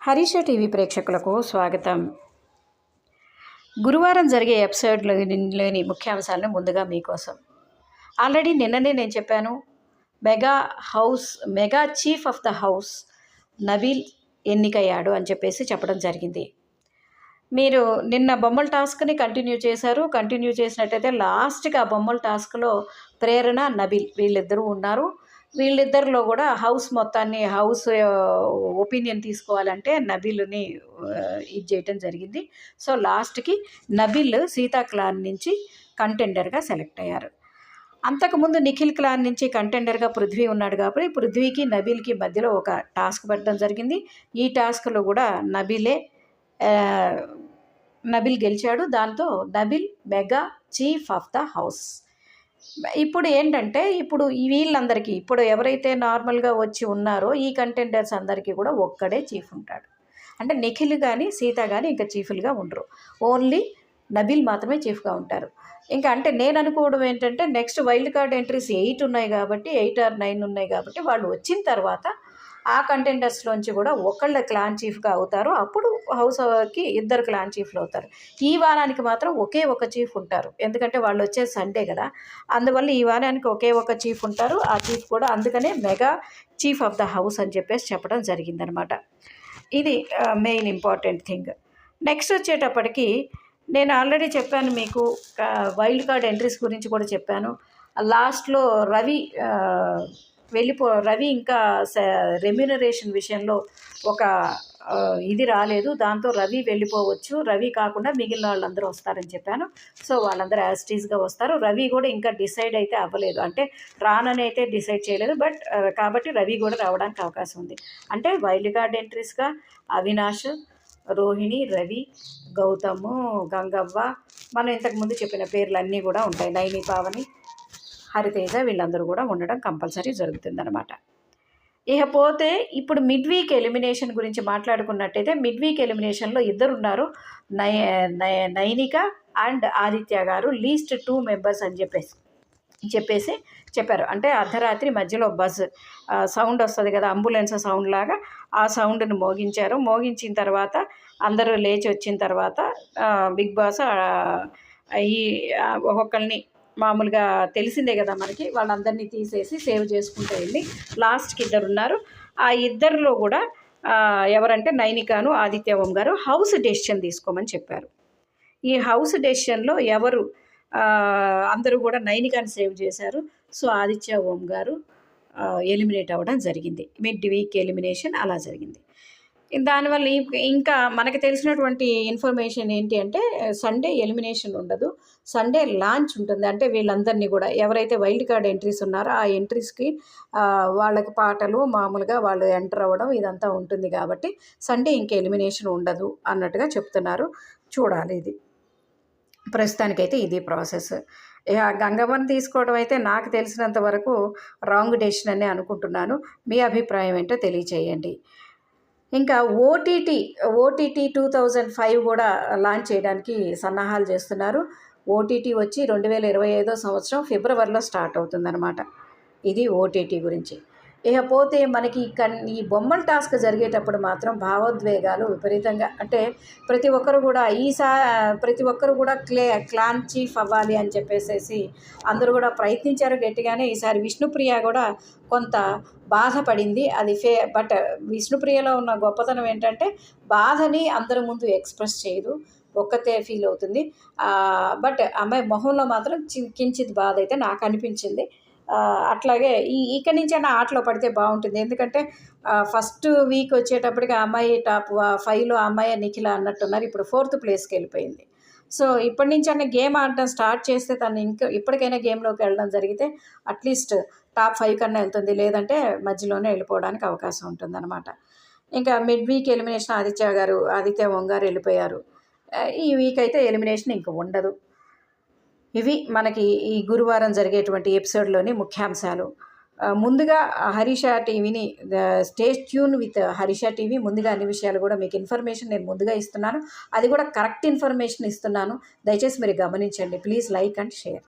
Harisha TV ప్రేక్షకులకు స్వాగతం. గురువారం జరిగే ఎపిసోడ్లోని ముఖ్యాంశాలను ముందుగా మీకోసం. ఆల్రెడీ నిన్ననే నేను చెప్పాను mega house mega chief of the house Nabeel ఎన్నికయ్యాడు అని చెప్పేసి చెప్పడం జరిగింది. మీరు నిన్న బొమ్మల టాస్క్ని కంటిన్యూ చేశారు. కంటిన్యూ చేసినట్టయితే లాస్ట్గా ఆ బొమ్మల టాస్క్లో ప్రేరణ నబిల్ వీళ్ళిద్దరూ ఉన్నారు. వీళ్ళిద్దరిలో కూడా హౌస్ మొత్తాన్ని హౌస్ ఒపీనియన్ తీసుకోవాలంటే నబిల్ని ఇది చేయటం జరిగింది. సో లాస్ట్కి నబిల్ సీతా క్లాన్ నుంచి కంటెండర్గా సెలెక్ట్ అయ్యారు. అంతకుముందు నిఖిల్ క్లాన్ నుంచి కంటెండర్గా పృథ్వీ ఉన్నాడు కాబట్టి పృథ్వీకి నబీల్కి మధ్యలో ఒక టాస్క్ పెట్టడం జరిగింది. ఈ టాస్క్లో కూడా నబీలే నబిల్ గెలిచాడు. దాంతో Nabeel mega chief of the house. ఇప్పుడు ఏంటంటే ఇప్పుడు వీళ్ళందరికీ ఇప్పుడు ఎవరైతే నార్మల్గా వచ్చి ఉన్నారో ఈ కంటెండర్స్ అందరికీ కూడా ఒక్కడే చీఫ్ ఉంటాడు. అంటే నిఖిల్ కానీ సీత కానీ ఇంకా చీఫ్లుగా ఉండరు. ఓన్లీ నబిల్ మాత్రమే చీఫ్గా ఉంటారు. ఇంకా అంటే నేను అనుకోవడం ఏంటంటే next wild card entries eight ఉన్నాయి కాబట్టి ఎయిట్ ఆర్ నైన్ ఉన్నాయి కాబట్టి వాళ్ళు వచ్చిన తర్వాత ఆ కంటెండర్స్లోంచి కూడా ఒకళ్ళ క్లాన్ చీఫ్గా అవుతారు. అప్పుడు హౌస్కి ఇద్దరు క్లాన్ చీఫ్లు అవుతారు. ఈ వారానికి మాత్రం ఒకే ఒక చీఫ్ ఉంటారు. ఎందుకంటే వాళ్ళు వచ్చే సండే కదా. అందువల్ల ఈ వారానికి ఒకే ఒక చీఫ్ ఉంటారు. ఆ చీఫ్ కూడా అందుకనే mega chief of the house అని చెప్పేసి చెప్పడం జరిగిందనమాట. ఇది మెయిన్ ఇంపార్టెంట్ థింగ్ నెక్స్ట్ వచ్చేటప్పటికి నేను ఆల్రెడీ చెప్పాను మీకు వైల్డ్ కార్డ్ ఎంట్రీస్ గురించి కూడా చెప్పాను. లాస్ట్లో రవి వెళ్ళిపో రవి ఇంకా రెమ్యునరేషన్ విషయంలో ఒక ఇది రాలేదు. దాంతో రవి వెళ్ళిపోవచ్చు. రవి కాకుండా మిగిలిన వాళ్ళందరూ వస్తారని చెప్పాను. సో వాళ్ళందరూ యాస్టీస్గా వస్తారు. రవి కూడా ఇంకా డిసైడ్ అయితే అవ్వలేదు. అంటే రానని అయితే డిసైడ్ చేయలేదు. బట్ కాబట్టి రవి కూడా రావడానికి అవకాశం ఉంది. అంటే వైల్డ్ కార్డ్ ఎంట్రీస్గా అవినాష్ రోహిణి రవి గౌతము గంగవ్వ మనం ఇంతకుముందు చెప్పిన పేర్లు అన్నీ కూడా ఉంటాయి. నైని పావని హరితేజ వీళ్ళందరూ కూడా ఉండడం కంపల్సరీ జరుగుతుందనమాట ఇకపోతే ఇప్పుడు మిడ్ వీక్ ఎలిమినేషన్ గురించి మాట్లాడుకున్నట్టయితే మిడ్ వీక్ ఎలిమినేషన్లో ఇద్దరు ఉన్నారు నై నైనిక అండ్ ఆదిత్య గారు లీస్ట్ టూ మెంబర్స్ అని చెప్పేసి చెప్పేసి చెప్పారు. అంటే అర్ధరాత్రి మధ్యలో బస్ సౌండ్ వస్తుంది కదా అంబులెన్స్ సౌండ్ లాగా ఆ సౌండ్ని మోగించారు. మోగించిన తర్వాత అందరూ లేచి వచ్చిన తర్వాత బిగ్ బాస్ ఈ ఒక్కొక్కరిని మామూలుగా తెలిసిందే కదా మనకి. వాళ్ళందరినీ తీసేసి సేవ్ చేసుకుంటూ వెళ్ళి లాస్ట్కి ఇద్దరు ఉన్నారు. ఆ ఇద్దరిలో కూడా ఎవరంటే నైనికాను ఆదిత్య ఓం గారు హౌస్ డెసిషన్ తీసుకోమని చెప్పారు. ఈ హౌస్ డెసిషన్లో ఎవరు అందరూ కూడా నైనికాని సేవ్ చేశారు. సో ఆదిత్య ఓం గారు ఎలిమినేట్ అవ్వడం జరిగింది. మిడ్ వీక్ ఎలిమినేషన్ అలా జరిగింది. దానివల్ల ఇంకా మనకు తెలిసినటువంటి ఇన్ఫర్మేషన్ ఏంటి అంటే సండే ఎలిమినేషన్ ఉండదు. సండే లాంచ్ ఉంటుంది. అంటే వీళ్ళందరినీ కూడా ఎవరైతే వైల్డ్ కార్డ్ ఎంట్రీస్ ఉన్నారో ఆ ఎంట్రీస్కి వాళ్ళకి పాటలు మామూలుగా వాళ్ళు ఎంటర్ అవ్వడం ఇదంతా ఉంటుంది కాబట్టి సండే ఇంక ఎలిమినేషన్ ఉండదు అన్నట్టుగా చెప్తున్నారు. చూడాలి ఇది. ప్రస్తుతానికైతే ఇది ప్రాసెస్ ఇక తీసుకోవడం అయితే నాకు తెలిసినంత వరకు రాంగ్ డెసిషన్ అని అనుకుంటున్నాను. మీ అభిప్రాయం ఏంటో తెలియచేయండి. ఇంకా OTT OTT two thousand five కూడా లాంచ్ చేయడానికి సన్నాహాలు చేస్తున్నారు. ఓటీటీ వచ్చి రెండు వేల ఇరవై ఐదో సంవత్సరం ఫిబ్రవరిలో స్టార్ట్ అవుతుందన్నమాట. ఇది ఓటీటీ గురించి. ఇకపోతే మనకి ఈ బొమ్మల టాస్క్ జరిగేటప్పుడు మాత్రం భావోద్వేగాలు విపరీతంగా. అంటే ప్రతి ఒక్కరు కూడా ఈసా ప్రతి ఒక్కరు కూడా క్లే క్లాన్ చీఫ్ అవ్వాలి అని చెప్పేసేసి అందరూ కూడా ప్రయత్నించారు గట్టిగానే. ఈసారి విష్ణుప్రియ కూడా కొంత బాధపడింది. అది ఫే బట్ విష్ణుప్రియలో ఉన్న గొప్పతనం ఏంటంటే బాధని అందరి ముందు ఎక్స్ప్రెస్ చేయదు. ఒక్కతే ఫీల్ అవుతుంది. బట్ అమ్మాయి మొహంలో మాత్రం కించిత్ బాధ అయితే నాకు అనిపించింది. అట్లాగే ఈ ఇక్కడి నుంచైనా ఆటలో పడితే బాగుంటుంది. ఎందుకంటే ఫస్ట్ వీక్ వచ్చేటప్పటికి అమ్మాయి టాప్ ఫైవ్లో అమ్మాయి నిఖిల అన్నట్టున్నారు. ఇప్పుడు ఫోర్త్ ప్లేస్కి వెళ్ళిపోయింది. సో ఇప్పటి నుంచి అన్న గేమ్ ఆడటం స్టార్ట్ చేస్తే తను ఇంకా ఇప్పటికైనా గేమ్లోకి వెళ్ళడం జరిగితే అట్లీస్ట్ టాప్ ఫైవ్ కన్నా వెళ్తుంది. లేదంటే మధ్యలోనే వెళ్ళిపోవడానికి అవకాశం ఉంటుందన్నమాట. ఇంకా మిడ్ వీక్ ఎలిమినేషన్ ఆదిత్య గారు ఆదిత్య ఒంగారు వెళ్ళిపోయారు. ఈ వీక్ అయితే ఎలిమినేషన్ ఇంకా ఉండదు. ఇవి మనకి ఈ గురువారం జరిగేటువంటి ఎపిసోడ్లోని ముఖ్యాంశాలు. ముందుగా హరీష టీవీని stage tune with Harisha TV ముందుగా అన్ని విషయాలు కూడా మీకు ఇన్ఫర్మేషన్ నేను ముందుగా ఇస్తున్నాను. అది కూడా కరెక్ట్ ఇన్ఫర్మేషన్ ఇస్తున్నాను. దయచేసి మీరు గమనించండి. Please like and share.